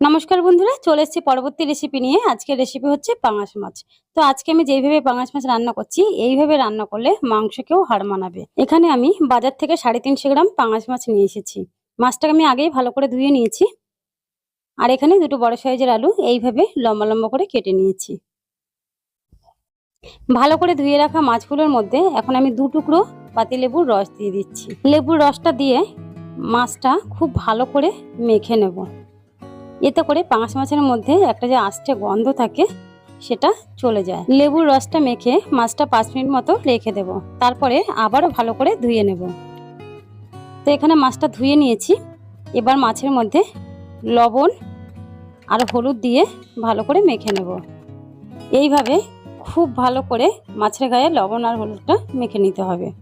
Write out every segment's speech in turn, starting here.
নমস্কার বন্ধুরা, চলে এসেছি পরবর্তী রেসিপি নিয়ে। আজকের রেসিপি হচ্ছে পাঙাশ মাছ। তো আজকে আমি যেইভাবে পাঙাশ মাছ রান্না করছি, এইভাবে রান্না করলে মাংসকেও হার মানাবে। এখানে আমি বাজার থেকে সাড়ে তিনশো গ্রাম পাঙাশ মাছ নিয়ে এসেছি। মাছটাকে আমি আগেই ভালো করে ধুয়ে নিয়েছি। আর এখানে দুটো বড় সাইজের আলু, এইভাবে লম্বা লম্বা করে কেটে নিয়েছি। ভালো করে ধুয়ে রাখা মাছগুলোর মধ্যে এখন আমি দু টুকরো পাতিলেবুর রস দিয়ে দিচ্ছি। লেবুর রসটা দিয়ে মাছটা খুব ভালো করে মেখে নেব। এতে করে পাঙাশ মাছের মধ্যে একটা যে আষ্টে গন্ধ থাকে, সেটা চলে যায়। লেবুর রসটা মেখে মাছটা পাঁচ মিনিট মতো রেখে দেব। তারপরে আবারও ভালো করে ধুয়ে নেব। তো এখানে মাছটা ধুয়ে নিয়েছি। এবার মাছের মধ্যে লবণ আর হলুদ দিয়ে ভালো করে মেখে নেব। এইভাবে খুব ভালো করে মাছের গায়ে লবণ আর হলুদটা মেখে নিতে হবে।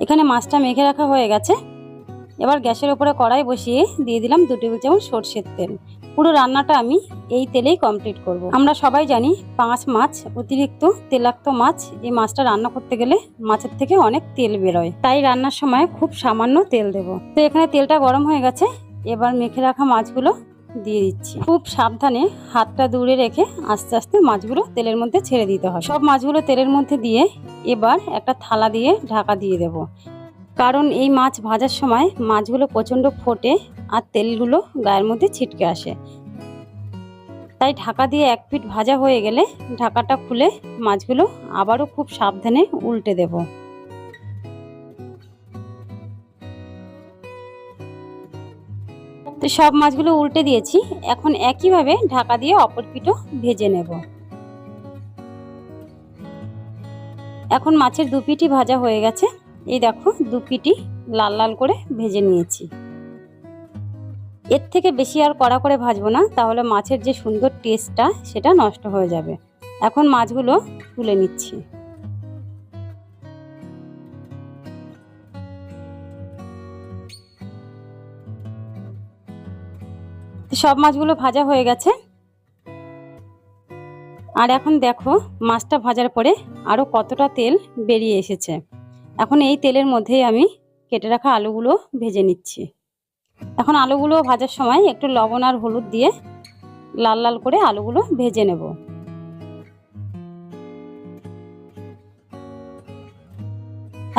এখানে মাছটা মেখে রাখা হয়ে গেছে। এবার গ্যাসের ওপরে কড়াই বসিয়ে দিয়ে দিলাম দু টেবিল চামচ সর্ষের তেল। পুরো রান্নাটা আমি এই তেলেই কমপ্লিট করব। আমরা সবাই জানি পাঁচ মাছ, অতিরিক্ত তেলাক্ত মাছ, এই মাছটা রান্না করতে গেলে মাছের থেকে অনেক তেল বেরোয়। তাই রান্নার সময় খুব সামান্য তেল দেব। তো এখানে তেলটা গরম হয়ে গেছে, এবার মেখে রাখা মাছগুলো দিয়ে দিচ্ছি। খুব সাবধানে হাতটা দূরে রেখে আস্তে আস্তে মাছগুলো তেলের মধ্যে ছেড়ে দিতে হয় সব মাছগুলো তেলের মধ্যে দিয়ে এবার একটা থালা দিয়ে ঢাকা দিয়ে দেব। কারণ এই মাছ ভাজার সময় মাছগুলো প্রচণ্ড ফোটে আর তেলগুলো গায়ের মধ্যে ছিটকে আসে। তাই ঢাকা দিয়ে এক পিঠ ভাজা হয়ে গেলে ঢাকাটা খুলে মাছগুলো আবারও খুব সাবধানে উল্টে দেব। তো সব মাছগুলো উল্টে দিয়েছি। এখন একইভাবে ঢাকা দিয়ে অপর পিঠও ভেজে নেব। এখন মাছের দু পিঠই ভাজা হয়ে গেছে। এই দেখো দু পিটি লাল লাল করে ভেজে নিয়েছি। এর থেকে বেশি আর কড়া করে ভাজবো না, তাহলে মাছের যে সুন্দর টেস্টটা সেটা নষ্ট হয়ে যাবে। এখন মাছগুলো তুলে নিচ্ছি। সব মাছগুলো ভাজা হয়ে গেছে। আর এখন দেখো মাছটা ভাজার পরে আরও কতটা তেল বেরিয়ে এসেছে। এখন এই তেলের মধ্যেই আমি কেটে রাখা আলুগুলো ভেজে নিচ্ছি। এখন আলুগুলো ভাজার সময় একটু লবণ আর হলুদ দিয়ে লাল লাল করে আলুগুলো ভেজে নেব।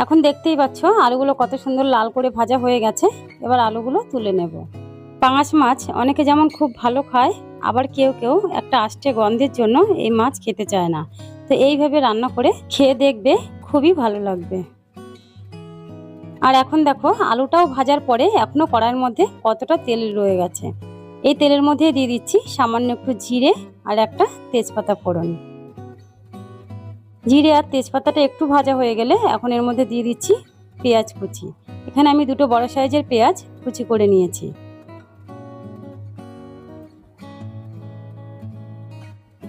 এখন দেখতেই পাচ্ছ আলুগুলো কত সুন্দর লাল করে ভাজা হয়ে গেছে, এবার আলুগুলো তুলে নেব। পাঙাশ মাছ অনেকে যেমন খুব ভালো খায়, আবার কেউ কেউ একটা আষ্টে গন্ধের জন্য এই মাছ খেতে চায় না। তো এইভাবে রান্না করে খেয়ে দেখবে খুবই ভালো লাগবে। আর এখন দেখো, আলুটাও ভাজার পরে এখনও কড়াইয়ের মধ্যে কতটা তেল রয়ে গেছে। এই তেলের মধ্যে দিয়ে দিচ্ছি সামান্য একটু জিরে আর একটা তেজপাতা ফোড়ন। জিরে আর তেজপাতাটা একটু ভাজা হয়ে গেলে এখন এর মধ্যে দিয়ে দিচ্ছি পেঁয়াজ কুচি। এখানে আমি দুটো বড় সাইজের পেঁয়াজ কুচি করে নিয়েছি।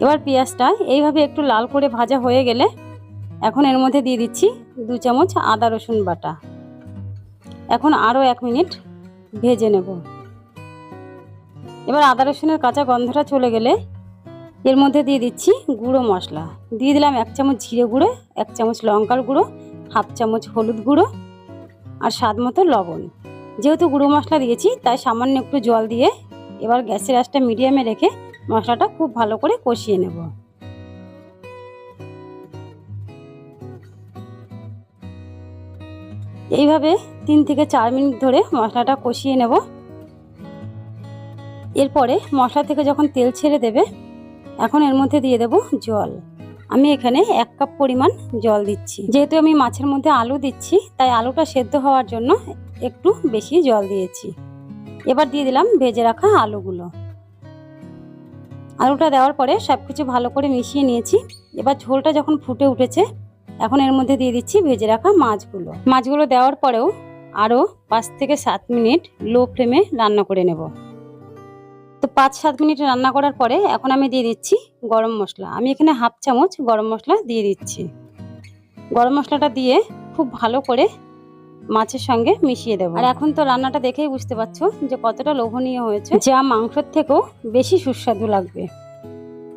এবার পেঁয়াজটা এইভাবে একটু লাল করে ভাজা হয়ে গেলে এখন এর মধ্যে দিয়ে দিচ্ছি দু চামচ আদা রসুন বাটা। এখন আরও এক মিনিট ভেজে নেব। এবার আদা, রসুনের কাঁচা গন্ধটা চলে গেলে এর মধ্যে দিয়ে দিচ্ছি গুঁড়ো মশলা। দিয়ে দিলাম এক চামচ জিরে গুঁড়ো, এক চামচ লঙ্কার গুঁড়ো, হাফ চামচ হলুদ গুঁড়ো আর স্বাদ মতো লবণ। যেহেতু গুঁড়ো মশলা দিয়েছি, তাই সামান্য একটু জল দিয়ে এবার গ্যাসের আঁচটা মিডিয়ামে রেখে মশলাটা খুব ভালো করে কষিয়ে নেব। এইভাবে তিন থেকে চার মিনিট ধরে মশলাটা কষিয়ে নেব। এরপরে মশলা থেকে যখন তেল ছেড়ে দেবে, এখন এর মধ্যে দিয়ে দেব জল। আমি এখানে এক কাপ পরিমাণ জল দিচ্ছি। যেহেতু আমি মাছের মধ্যে আলু দিচ্ছি, তাই আলুটা সেদ্ধ হওয়ার জন্য একটু বেশি জল দিয়েছি। এবার দিয়ে দিলাম ভেজে রাখা আলুগুলো। আলুটা দেওয়ার পরে সব কিছু ভালো করে মিশিয়ে নিয়েছি। এবার ঝোলটা যখন ফুটে উঠেছে এখন এর মধ্যে দিয়ে দিচ্ছি ভেজে রাখা মাছগুলো। মাছগুলো দেওয়ার পরেও আরও পাঁচ থেকে সাত মিনিট লো ফ্লেমে রান্না করে নেব। তো পাঁচ সাত মিনিট রান্না করার পরে এখন আমি দিয়ে দিচ্ছি গরম মশলা। আমি এখানে হাফ চামচ গরম মশলা দিয়ে দিচ্ছি। গরম মশলাটা দিয়ে খুব ভালো করে মাছের সঙ্গে মিশিয়ে দেবো। আর এখন তো রান্নাটা দেখেই বুঝতে পারছ যে কতটা লোভনীয় হয়েছে। যা মাংসর থেকেও বেশি সুস্বাদু লাগবে।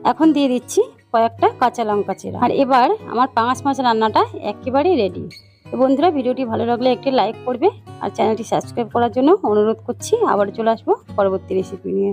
এখন দিয়ে দিচ্ছি কয়েকটা কাঁচা লঙ্কা চেরা। আর এবার আমার পাঁচ মাছ রান্নাটা একেবারেই রেডি তো বন্ধুরা, ভিডিওটি ভালো লাগলে একটি লাইক করবে আর চ্যানেলটি সাবস্ক্রাইব করার জন্য অনুরোধ করছি। আবার চলে আসব পরবর্তী রেসিপি নিয়ে।